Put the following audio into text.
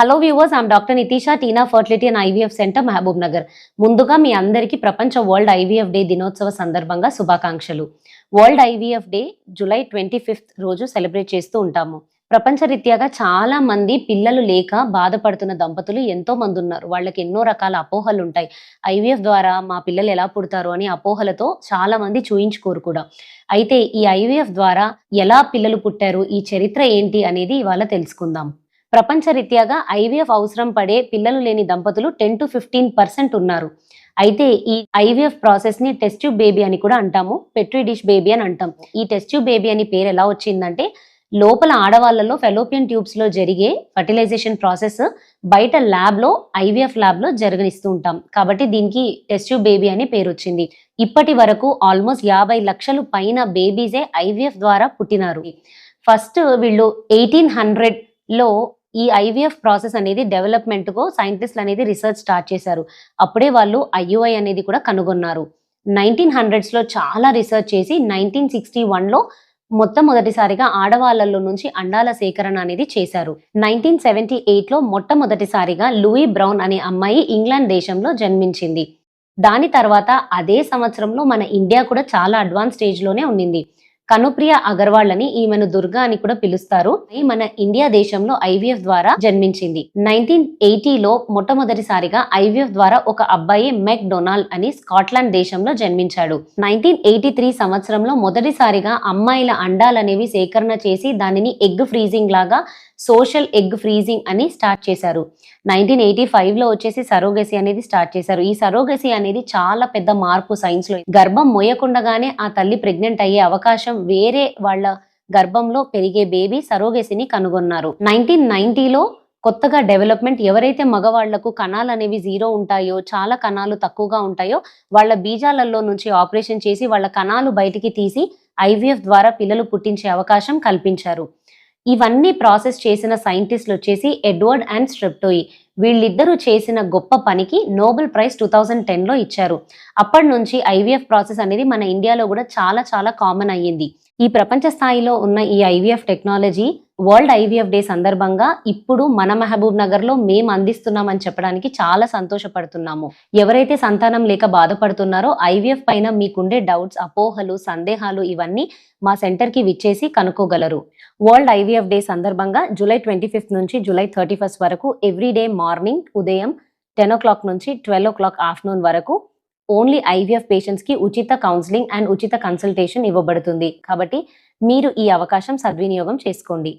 Hello viewers am doctor Nitisha Tina fertility and IVF centre Mahabubnagar ముందుగా మీ అందరికీ ప్రపంచ వరల్డ్ ఐవీఎఫ్ డే దినోత్సవ సందర్భంగా శుభాకాంక్షలు. World IVF day July twenty fifth రోజు సెలబ్రేట్ చేస్తూ ఉంటాము. ప్రపంచరీత్యాగా చాలా మంది పిల్లలు లేక బాధపడుతున్న దంపతులు ఎంతో మంది ఉన్నారు. వాళ్ళకి ఎన్నో రకాల అపోహలు ఉంటాయి. ఐవీఎఫ్ ద్వారా మా పిల్లలు ఎలా పుడతారు అని అపోహలతో చాలా మంది చూయించుకోరు కూడా. అయితే ఈ ఐవీఎఫ్ ద్వారా ఎలా పిల్లలు పుట్టారు? ఈ చరిత్ర ఏంటి అనేది ఇవాళ తెలుసుకుందాం. ప్రపంచరీత్యాగా ఐవీఎఫ్ అవసరం పడే పిల్లలు లేని దంపతులు టెన్ టు ఫిఫ్టీన్ పర్సెంట్ ఉన్నారు. అయితే ఈ ఐవీఎఫ్ ప్రాసెస్ని టెస్ట్ ట్యూబ్ బేబీ అని కూడా అంటాము. పెట్రీ డిష్ బేబీ అని అంటాం. ఈ టెస్ట్ ట్యూబ్ బేబీ అని పేరు ఎలా వచ్చిందంటే లోపల ఆడవాళ్ళలో ఫెలోపియన్ ట్యూబ్స్లో జరిగే ఫర్టిలైజేషన్ ప్రాసెస్ బయట ల్యాబ్లో ఐవీఎఫ్ ల్యాబ్లో జరగనిస్తూ ఉంటాం. కాబట్టి దీనికి టెస్ట్ ట్యూబ్ బేబీ అని పేరు వచ్చింది. ఇప్పటి వరకు ఆల్మోస్ట్ యాభై లక్షలు పైన బేబీసే ఐవీఎఫ్ ద్వారా పుట్టినారు. ఫస్ట్ వీళ్ళు ఎయిటీన్ హండ్రెడ్లో ఈ ఐవీఎఫ్ ప్రాసెస్ అనేది డెవలప్మెంట్కు సైంటిస్టులు అనేది రీసెర్చ్ స్టార్ట్ చేశారు. అప్పుడే వాళ్ళు ఐయుఐ అనేది కూడా కనుగొన్నారు. నైన్టీన్ హండ్రెడ్స్లో చాలా రీసెర్చ్ చేసి నైన్టీన్ సిక్స్టీ వన్లో మొట్టమొదటిసారిగా ఆడవాళ్ళలో నుంచి అండాల సేకరణ అనేది చేశారు. నైన్టీన్ సెవెంటీ ఎయిట్లో మొట్టమొదటిసారిగా లూయి బ్రౌన్ అనే అమ్మాయి ఇంగ్లాండ్ దేశంలో జన్మించింది. దాని తర్వాత అదే సంవత్సరంలో మన ఇండియా కూడా చాలా అడ్వాన్స్ స్టేజ్లోనే ఉండింది కనుప్రియ అగర్వాల్ అని ఈమెను దుర్గా అని కూడా పిలుస్తారు. మన ఇండియా దేశంలో ఐవీఎఫ్ ద్వారా జన్మించింది. నైన్టీన్ ఎయిటీలో మొట్టమొదటిసారిగా ఐవీఎఫ్ ద్వారా ఒక అబ్బాయి మెక్ డొనాల్డ్ అని స్కాట్లాండ్ దేశంలో జన్మించాడు. నైన్టీన్ ఎయిటీ త్రీ సంవత్సరంలో మొదటిసారిగా అమ్మాయిల అండాలనేవి సేకరణ చేసి దానిని ఎగ్ ఫ్రీజింగ్ లాగా సోషల్ ఎగ్ ఫ్రీజింగ్ అని స్టార్ట్ చేశారు. నైన్టీన్ ఎయిటీ ఫైవ్లో వచ్చేసి సరోగసి అనేది స్టార్ట్ చేశారు. ఈ సరోగసి అనేది చాలా పెద్ద మార్పు సైన్స్లో గర్భం మోయకుండగానే ఆ తల్లి ప్రెగ్నెంట్ అయ్యే అవకాశం వేరే వాళ్ళ గర్భంలో పెరిగే బేబీ సరోగసిని కనుగొన్నారు. నైన్టీన్ నైన్టీలో కొత్తగా డెవలప్మెంట్ ఎవరైతే మగవాళ్ళకు కణాలు అనేవి జీరో ఉంటాయో చాలా కణాలు తక్కువగా ఉంటాయో వాళ్ళ బీజాలలో నుంచి ఆపరేషన్ చేసి వాళ్ళ కణాలు బయటికి తీసి ఐవీఎఫ్ ద్వారా పిల్లలు పుట్టించే అవకాశం కల్పించారు. ఇవన్నీ ప్రాసెస్ చేసిన సైంటిస్టులు వచ్చేసి ఎడ్వర్డ్ అండ్ స్ట్రెప్టోయి. వీళ్ళిద్దరూ చేసిన గొప్ప పనికి నోబెల్ ప్రైజ్ టూ థౌజండ్ టెన్లో ఇచ్చారు. అప్పటి నుంచి ఐవీఎఫ్ ప్రాసెస్ అనేది మన ఇండియాలో కూడా చాలా చాలా కామన్ అయ్యింది. ఈ ప్రపంచ స్థాయిలో ఉన్న ఈ IVF technology world IVF day సందర్భంగా ఇప్పుడు మన మహబూబ్ నగర్లో మేము అందిస్తున్నామని చెప్పడానికి చాలా సంతోషపడుతున్నాము. ఎవరైతే సంతానం లేక బాధపడుతున్నారో ఐవీఎఫ్ పైన మీకుండే డౌట్స్ అపోహలు సందేహాలు ఇవన్నీ మా సెంటర్కి విచ్చేసి కనుక్కోగలరు. వరల్డ్ ఐవీఎఫ్ డే సందర్భంగా జూలై ట్వంటీ ఫిఫ్త్ నుంచి జూలై థర్టీ ఫస్ట్ వరకు ఎవ్రీ డే మార్నింగ్ ఉదయం టెన్ ఓ క్లాక్ నుంచి ట్వెల్వ్ ఓ క్లాక్ ఆఫ్టర్నూన్ వరకు ఓన్లీ ఐవీఎఫ్ పేషెంట్స్కి ఉచిత కౌన్సిలింగ్ అండ్ ఉచిత కన్సల్టేషన్ ఇవ్వబడుతుంది. కాబట్టి మీరు ఈ అవకాశం సద్వినియోగం చేసుకోండి.